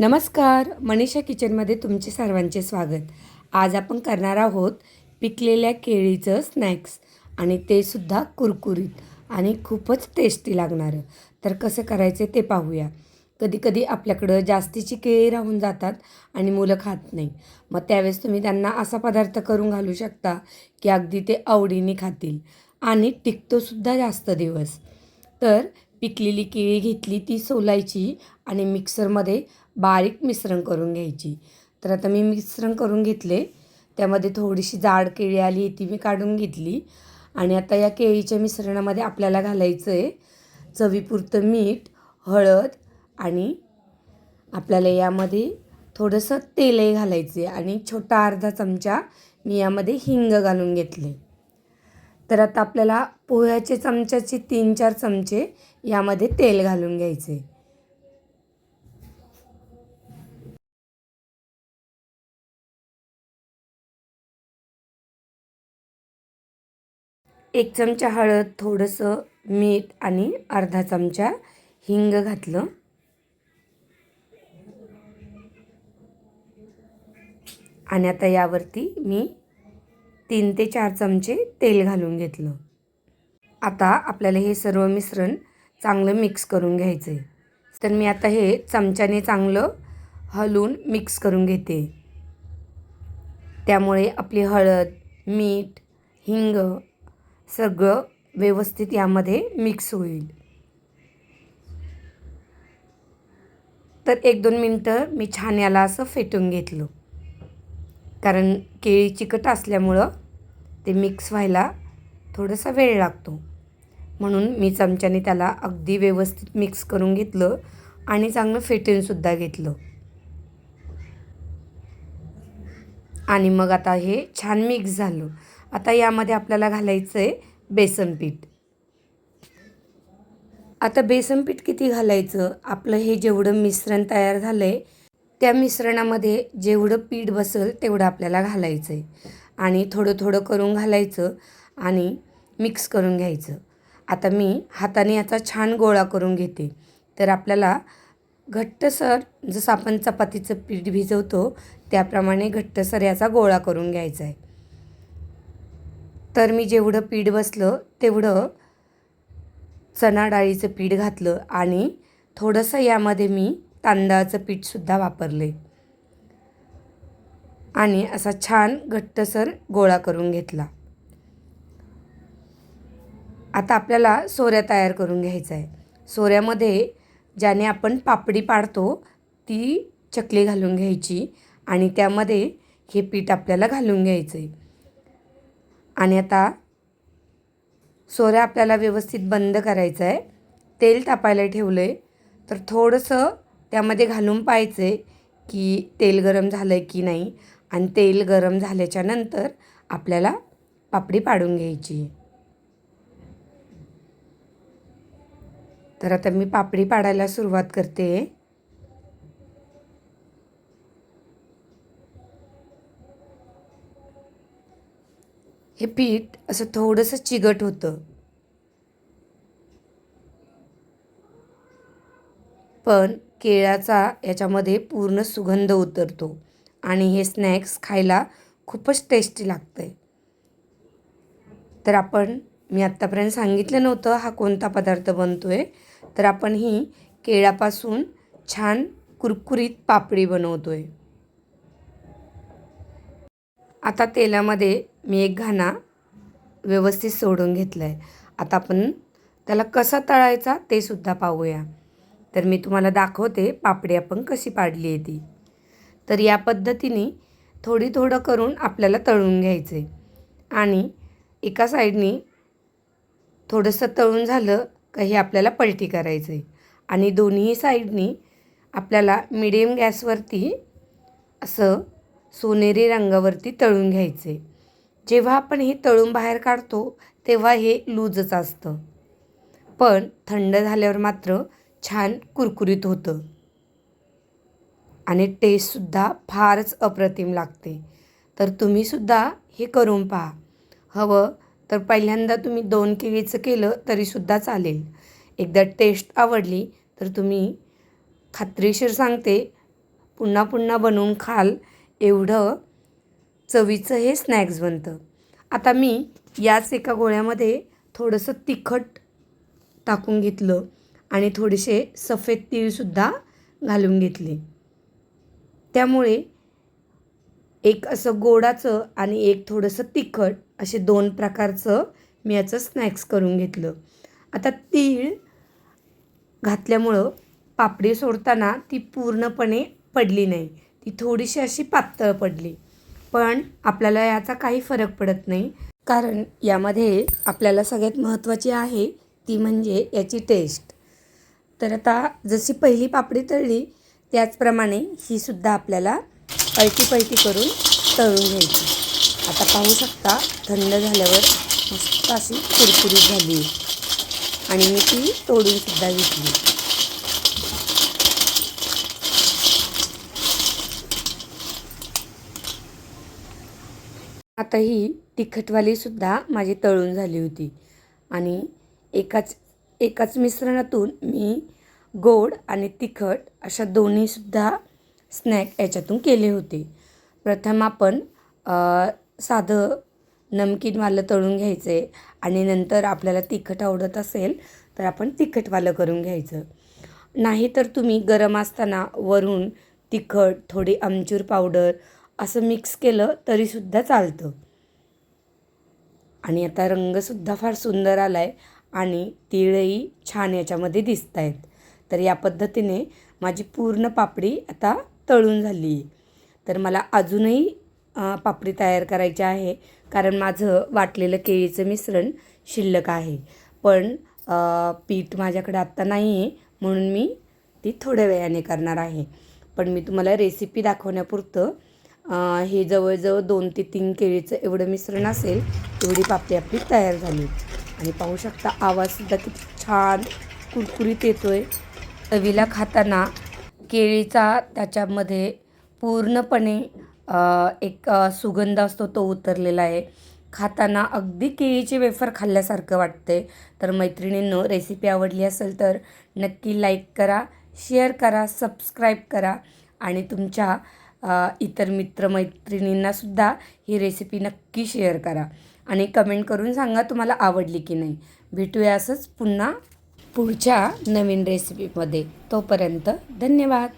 नमस्कार मनीषा किचनमध्ये तुमचे सर्वांचे स्वागत. आज आपण करणार आहोत पिकलेल्या केळीचं स्नॅक्स आणि ते सुद्धा कुरकुरीत आणि खूपच टेस्टी लागणारं. तर कसं करायचे ते पाहूया. कधीकधी आपल्याकडं जास्तीची केळी राहून जातात आणि मुलं खात नाही. मग त्यावेळेस तुम्ही त्यांना असा पदार्थ करून घालू शकता की अगदी ते आवडीने खातील. आणि टिकतोसुद्धा जास्त दिवस. तर पिकलेली केळी घेतली ती सोलायची आणि मिक्सरमध्ये बारीक मिश्रण करून घ्यायची. तर आता मी मिश्रण करून घेतले. त्यामध्ये थोडीशी जाड केळी आली ती मी काढून घेतली. आणि आता या केळीच्या मिश्रणामध्ये आपल्याला घालायचं आहे चवीपुरतं मीठ हळद आणि आपल्याला यामध्ये थोडंसं तेलही घालायचं आहे आणि छोटा अर्धा चमचा मी यामध्ये हिंग घालून घेतले तर आता आपल्याला पोह्याचे चमच्याचे तीन चार चमचे यामध्ये तेल घालून घ्यायचे. एक चमचा हळद थोडंसं मीठ आणि अर्धा चमचा हिंग घातलं. आणि आता यावरती मी तीन ते चार चमचे तेल घालून घेतलं. आता आपल्याला हे सर्व मिश्रण चांगलं मिक्स करून घ्यायचं. आहे तर मी आता हे चमच्याने चांगलं हलवून मिक्स करून घेते. त्यामुळे आपली हळद मीठ हिंग सगळं व्यवस्थित यामध्ये मिक्स होईल. तर एक दोन मिनटं मी छान याला असं फेटून घेतलं. कारण केळी चिकट असल्यामुळं ते मिक्स व्हायला थोडासा वेळ लागतो. म्हणून मी चमच्याने त्याला अगदी व्यवस्थित मिक्स करून घेतलं आणि चांगलं फेटूनसुद्धा घेतलं. आणि मग आता हे छान मिक्स झालं. आता यामध्ये आपल्याला घालायचं आहे बेसन पीठ. आता बेसन पीठ किती घालायचं? आपलं हे जेवढं मिश्रण तयार झालं आहे त्या मिश्रणामध्ये जेवढं पीठ बसेल तेवढं आपल्याला घालायचं आहे आणि थोडं थोडं करून घालायचं आणि मिक्स करून घ्यायचं. आता मी हाताने याचा छान गोळा करून घेते. तर आपल्याला घट्टसर जसं आपण चपातीचं पीठ भिजवतो त्याप्रमाणे घट्टसर याचा गोळा करून घ्यायचा आहे. तर मी जेवढं पीठ बसलं तेवढं चणा डाळीचं पीठ घातलं आणि थोडंसं यामध्ये मी तांदळाचं पीठसुद्धा वापरले. आणि असा छान घट्टसर गोळा करून घेतला. आता आपल्याला सोऱ्या तयार करून घ्यायचा आहे. सोऱ्यामध्ये ज्याने आपण पापडी पाडतो ती चकली घालून घ्यायची आणि त्यामध्ये हे पीठ आपल्याला घालून घ्यायचं आहे आणि आता सोऱ्या आपल्याला व्यवस्थित बंद करायचं आहे तेल तापायला ठेवलं आहे तर थोडंसं त्यामध्ये घालून पाहायचं आहे की तेल गरम झालं आहे की नाही. आणि तेल गरम झाल्याच्यानंतर आपल्याला पापडी पाडून घ्यायची. तर आता मी पापडी पाडायला सुरुवात करते. हे पीठ असं थोडंसं चिगट होतं. पण केळाचा याच्यामध्ये पूर्ण सुगंध उतरतो आणि हे स्नॅक्स खायला खूपच टेस्टी लागतं आहे तर आपण मी आत्तापर्यंत सांगितलं नव्हतं हा कोणता पदार्थ बनतो आहे तर आपण ही केळापासून छान कुरकुरीत पापडी बनवतो आहे आता तेलामध्ये मी एक घाणा व्यवस्थित सोडून घेतला आहे आता आपण त्याला कसा तळायचा ते सुद्धा पाहूया. तर मी तुम्हाला दाखवते पापडी आपण कशी पाडली आहे ती. तर या पद्धतीने थोडी थोडं करून आपल्याला तळून घ्यायचं आहे आणि एका साईडनी थोडंसं तळून झालं का हे आपल्याला पलटी करायचं आहे आणि दोन्ही साईडनी आपल्याला मिडियम गॅसवरती असं सोनेरी रंगावरती तळून घ्यायचे जेव्हा आपण हे तळून बाहेर काढतो तेव्हा हे लूजच असतं. पण थंड झाल्यावर मात्र छान कुरकुरीत होतं. आणि टेस्टसुद्धा फारच अप्रतिम लागते. तर तुम्हीसुद्धा हे करून पहा. हवं तर पहिल्यांदा तुम्ही दोन केळीचं केलं तरीसुद्धा चालेल. एकदा टेस्ट आवडली तर तुम्ही खात्रीशीर सांगते पुन्हा पुन्हा बनवून खाल. एवढं चवीचं हे स्नॅक्स बनतं. आता मी याच एका गोळ्यामध्ये थोडंसं तिखट टाकून घेतलं आणि थोडेसे सफेद तीळसुद्धा घालून घेतले. त्यामुळे एक असं गोडाचं आणि एक थोडंसं तिखट असे दोन प्रकारचं मी याचं स्नॅक्स करून घेतलं. आता तीळ घातल्यामुळं पापडी सोडताना ती पूर्णपणे पडली नाही. ती थोडीशी अशी पातळ पडली. पण आपल्याला याचा काही फरक पडत नाही. कारण यामध्ये आपल्याला सगळ्यात महत्त्वाची आहे ती म्हणजे याची टेस्ट तर आता जशी पहिली पापडी तळली त्याचप्रमाणे ही सुद्धा आपल्याला पळती पळती करून तळून घ्यायची. आता पाहू शकता थंड झाल्यावर मस्त अशी कुरकुरीत झाली. आणि मी ती तोडूनसुद्धा घेतली. आता ही तिखटवालीसुद्धा माझी तळून झाली होती. आणि एकाच एकाच मिश्रणातून मी गोड आणि तिखट अशा दोन्हीसुद्धा स्नॅक याच्यातून केले होते. प्रथम आपण साधं नमकीनवालं तळून घ्यायचं आहे आणि नंतर आपल्याला तिखट आवडत असेल तर आपण तिखटवालं करून घ्यायचं. नाही तर तुम्ही गरम असताना वरून तिखट थोडी आमचूर पावडर असं मिक्स केलं तरीसुद्धा चालतं. आणि आता रंगसुद्धा फार सुंदर आला आहे आणि तिळही छान याच्यामध्ये दिसत आहेत तर या पद्धतीने माझी पूर्ण पापडी आता तळून झाली आहे तर मला अजूनही पापडी तयार करायची आहे. कारण माझं वाटलेलं केळीचं मिश्रण शिल्लक आहे. पण पीठ माझ्याकडे आत्ता नाही आहे म्हणून मी ती थोड्या वेळाने करणार आहे. पण मी तुम्हाला रेसिपी दाखवण्यापुरतं हे जवळजवळ दोन ते तीन केळीचं एवढं मिश्रण असेल एवढी पापडी आपली तयार झाली. आणि पाहू शकता आवाजसुद्धा किती छान कुरकुरीत येतो आहे चवीला खाताना केळीचा त्याच्यामध्ये पूर्णपणे एक सुगंध असतो तो उतरलेला आहे. खाताना अगदी केळीचे वेफर खाल्ल्यासारखं वाटते. तर मैत्रिणींनो रेसिपी आवडली असेल तर नक्की लाईक करा शेअर करा सबस्क्राईब करा आणि तुमच्या इतर मित्रमैत्रिणींनासुद्धा ही रेसिपी नक्की शेअर करा. आणि कमेंट करून सांगा तुम्हाला आवडली की नाही. भेटूया असंच पुन्हा पुढच्या नवीन रेसिपीमध्ये तोपर्यंत धन्यवाद.